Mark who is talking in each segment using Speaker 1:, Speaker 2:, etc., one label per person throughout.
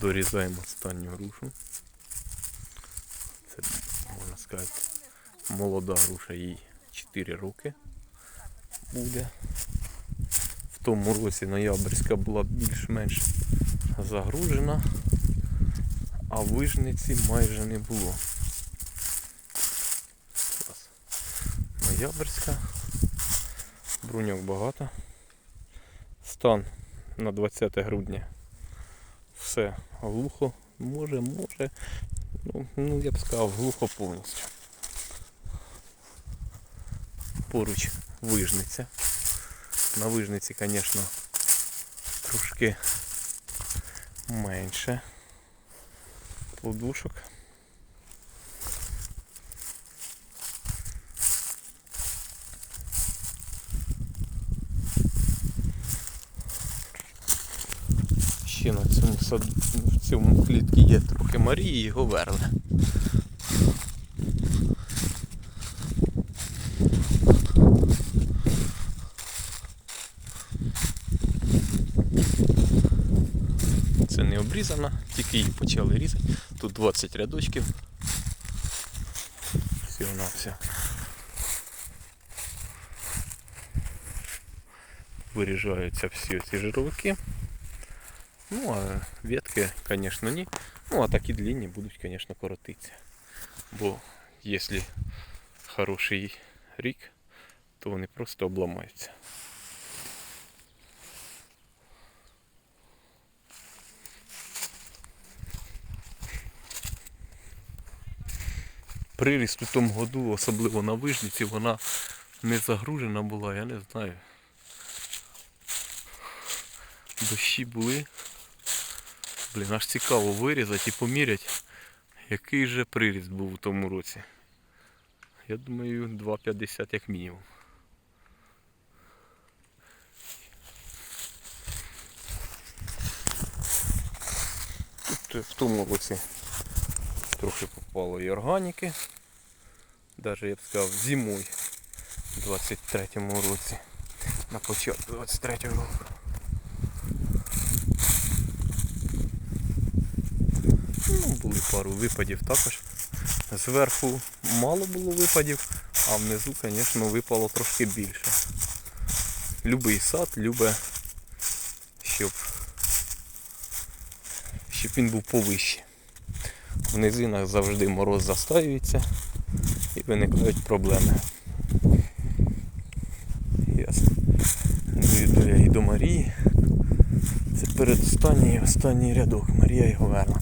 Speaker 1: Дорізаємо останню грушу. Це, можна сказати, молода груша, їй 4 роки буде. В тому році ноябрьська була більш-менш загружена, а вижниці майже не було. Зараз. Ноябрьська. Бруньок багато. Стан на 20 грудня. Все глухо. Може, може. Ну, ну я б сказав, глухо повністю. Поруч вижниця. На вижниці, звісно, трошки менше плодушок. Ще на цьому сад... в цьому клітці є трохи Марії і Говерли. Це не обрізана, тільки її почали різати. Тут 20 рядочків. Всього на все. Виріжаються всі ці жировики. Ну, а ветки, звісно, ні. Ну, а такі длинні будуть, звісно, коротитися. Бо якщо хороший рік, то вони просто обламаються. Приріст у тому году, особливо на вижниці, вона не загружена була, я не знаю. Дощі були. Блін, аж цікаво вирізати і поміряти, який же приріст був у тому році. Я думаю, 2,50 як мінімум. Тут е, в тому році трохи попало і органіки. Навіть я б сказав зимою в 23-му році. На початку 23-го року. Ну, були пару випадів також. Зверху мало було випадів, а внизу, звісно, випало трошки більше. Любий сад любить, щоб, щоб він був повище. В низинах завжди мороз застаюється і виникають проблеми. Ясно. Йду я і до Марії. Це передостанній останній рядок. Марія і Говерна.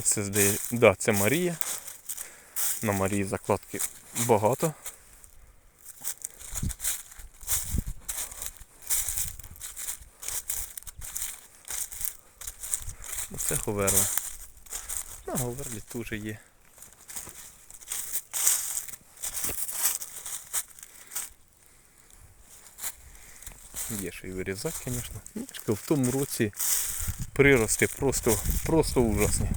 Speaker 1: Оце здається. Да, це Марія. На Марії закладки багато. Оце Говерла. На Говерлі теж є. Є що і вирізати, звісно. В тому році прирости просто, просто ужасні.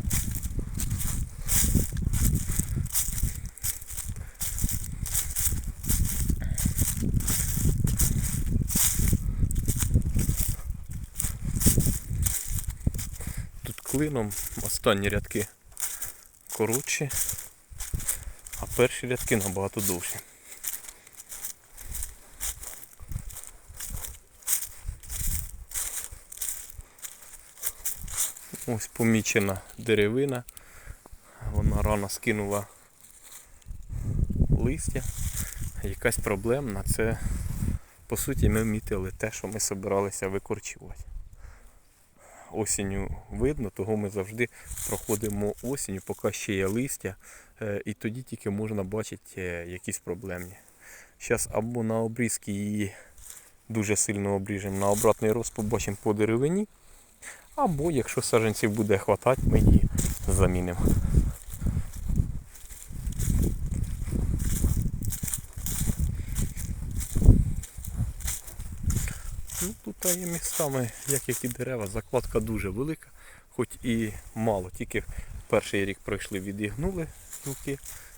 Speaker 1: Тут клином останні рядки коротші, а перші рядки набагато довші. Ось помічена деревина. Вона рано скинула листя. Якась проблемна. Це по суті ми мітили те, що ми збиралися викорчувати. Осінню видно, того ми завжди проходимо осінню, поки ще є листя, е, і тоді тільки можна бачити е, якісь проблемні. Зараз або на обрізки її дуже сильно обріжемо, на обратний рост побачимо по деревині, або якщо саджанців буде хватати, ми її замінимо. Тут є містами, як які дерева, закладка дуже велика. хоч і мало, тільки перший рік пройшли, відігнули гілки,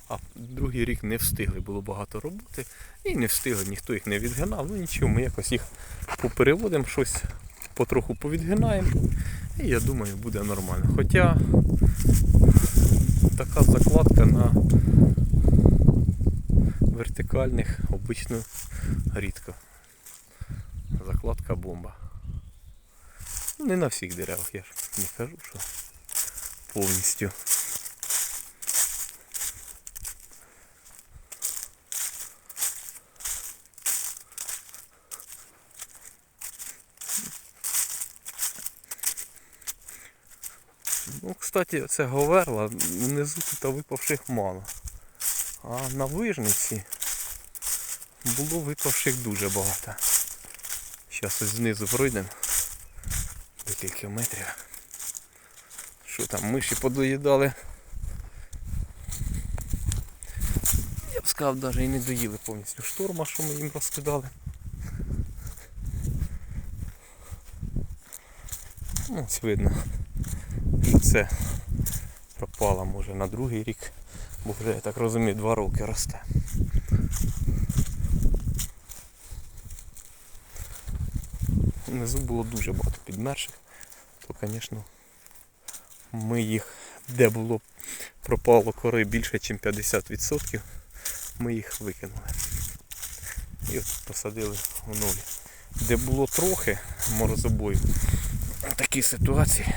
Speaker 1: а другий рік не встигли. Було багато роботи і не встигли, ніхто їх не відгинав. Ну нічого, ми якось їх попереводимо, щось потроху повідгинаємо. І я думаю, буде нормально. Хоча така закладка на вертикальних обично рідко. Закладка бомба. Ну, Не на всіх деревах, я ж не кажу, що повністю. Ну, кстати, це говерла, внизу тут випавших мало. А на вижниці було випавших дуже багато. Зараз ось знизу пройдемо. Декілька метрів. Що там, миші подоїдали. Я б сказав, навіть і не доїли повністю шторма, що ми їм розкидали. Ну, ось видно, що це пропало може на другий рік, бо вже, я так розумію, два роки росте. Внизу було дуже багато підмерших, то, звісно, ми їх, де було пропало кори більше, ніж 50%, ми їх викинули. І от посадили в нулі. Де було трохи морозобою, такі ситуації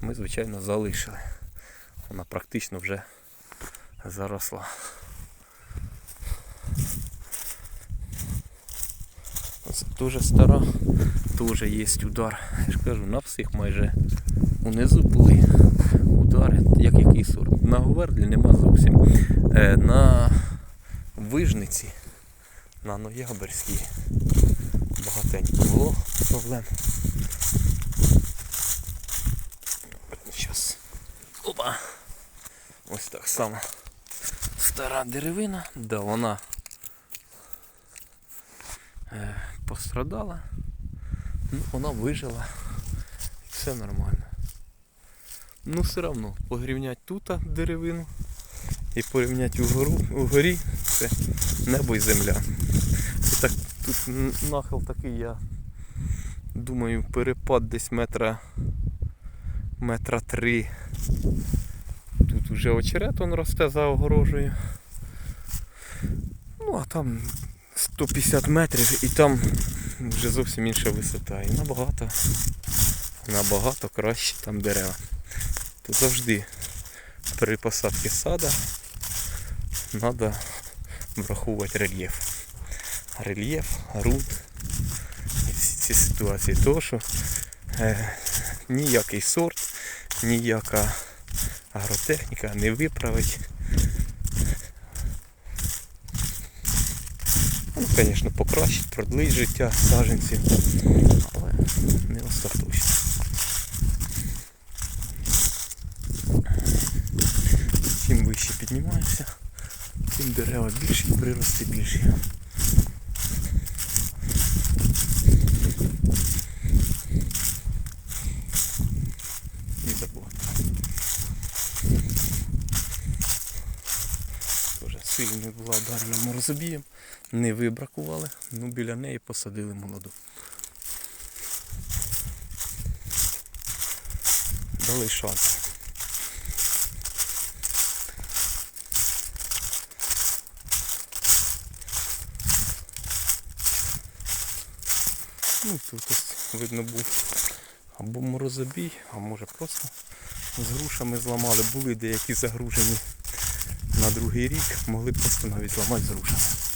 Speaker 1: ми, звичайно, залишили. Вона практично вже заросла. Це дуже стара, теж є удар. Я ж кажу, на всіх майже унизу були удари, як який сорт. На Говерлі нема зовсім. Е, на вижниці, на Ноябрьській багатенько було проблем. Зараз. Опа! Ось так само. Стара деревина, да, вона е, пострадала, вона вижила. Все нормально. Ну все одно порівняти тут деревину і порівняти угору, угорі це небо і земля. І так тут нахил такий, я думаю, перепад десь метра метра три. Тут вже очерет он росте за огорожею. Ну а там 150 метрів і там вже зовсім інша висота. І набагато, набагато краще там дерева. Тут завжди при посадці сада треба враховувати рельєф. Рельєф, ґрунт і всі ці ситуації. Тому що е, ніякий сорт, ніяка агротехніка не виправить. Звісно, покращить, продлить життя саженців, але не остаточно. Чим вище піднімаємося, тим дерева більші, прирости більші. Сильно була ударена морозобієм, не вибракували, ну біля неї посадили молоду. Дали шанс. Ну тут ось видно був або морозобій, а може просто з грушами зламали. Були деякі загружені на другий рік, могли просто навіть ламати з.